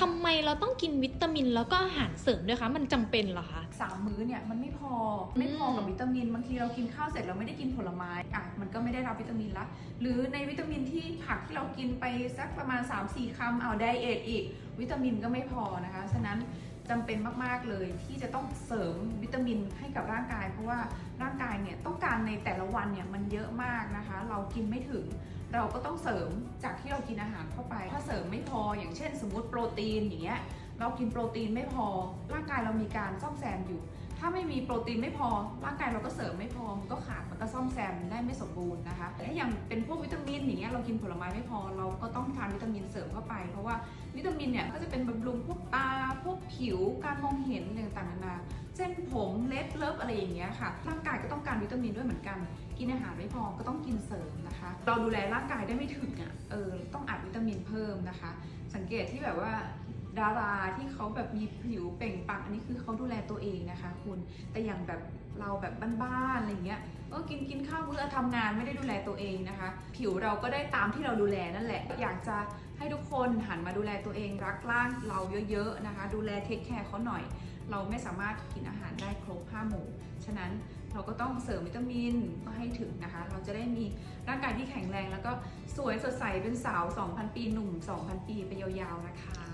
ทำไมเราต้องกินวิตามินแล้วก็อาหารเสริมด้วยคะมันจำเป็นเหรอคะ สามมื้อเนี่ยมันไม่พอไม่พอกับวิตามินบางทีเรากินข้าวเสร็จเราไม่ได้กินผลไม้อะมันก็ไม่ได้รับวิตามินละ หรือในวิตามินที่ผักที่เรากินไปสักประมาณ 3-4คำเอาไดเอทอีก วิตามินก็ไม่พอนะคะ ฉะนั้นจำเป็นมาก ๆ เลยที่จะต้องเสริมวิตามินให้กับร่างกาย เพราะว่าร่างกายเนี่ยต้องการในแต่ละวันเนี่ยมันเยอะมากนะคะ เรากินไม่ถึง เราก็ต้องเสริมจากที่เรากินอาหารเข้าไป ถ้าเสริมไม่พออย่างเช่น สมมติโปรตีนอย่างเงี้ยเรากินโปรตีนไม่พอ ร่างกายเรามีการซ่อมแซมอยู่ ถ้าไม่มีโปรตีนไม่พอ ร่างกายเราก็เสริมไม่พอมันก็ขาดมันก็ซ่อมแซมได้ไม่สมบูรณ์นะคะแต่ถ้าอย่างเป็นพวกวิตามินอย่างเงี้ยเรากินผลไม้ไม่พอเราก็ต้องทานวิตามินเสริมเข้าไป เพราะว่าวิตามินเนี่ยก็จะเป็นบำรุงพวกตาพวกผิวการมองเห็น ผมเล็บเลิฟอะไรอย่างเงี้ยค่ะ ร่างกายก็ต้องการวิตามินด้วยเหมือนกัน กินอาหารไม่พอก็ต้องกินเสริมนะคะ เราดูแลร่างกายได้ไม่ถึงอะเออต้องอัดวิตามินเพิ่มนะคะ สังเกตที่แบบว่า ดาราที่เขาแบบมีผิวเปล่งปลังอันนี้คือเขาดูแลตัวเองนะคะ คุณแต่อย่างแบบเราแบบบ้านๆอะไรเงี้ยเออกินกินข้าวมื้อทำงานไม่ได้ดูแลตัวเองนะคะ ผิวเราก็ได้ตามที่เราดูแลนั่นแหละ อยากจะให้ทุกคนหันมาดูแลตัวเองรักร่างเราเยอะๆนะคะ ดูแลเทคแคร์เขาหน่อย เราไม่สามารถกินอาหารได้ครบ5หมู่ฉะนั้นเราก็ต้องเสริมวิตามินให้ถึงนะคะ เราจะได้มีร่างกายที่แข็งแรง แล้วก็สวยสดใสเป็นสาว 2,000 ปีหนุ่ม 2,000 ปีไปยาวๆนะคะ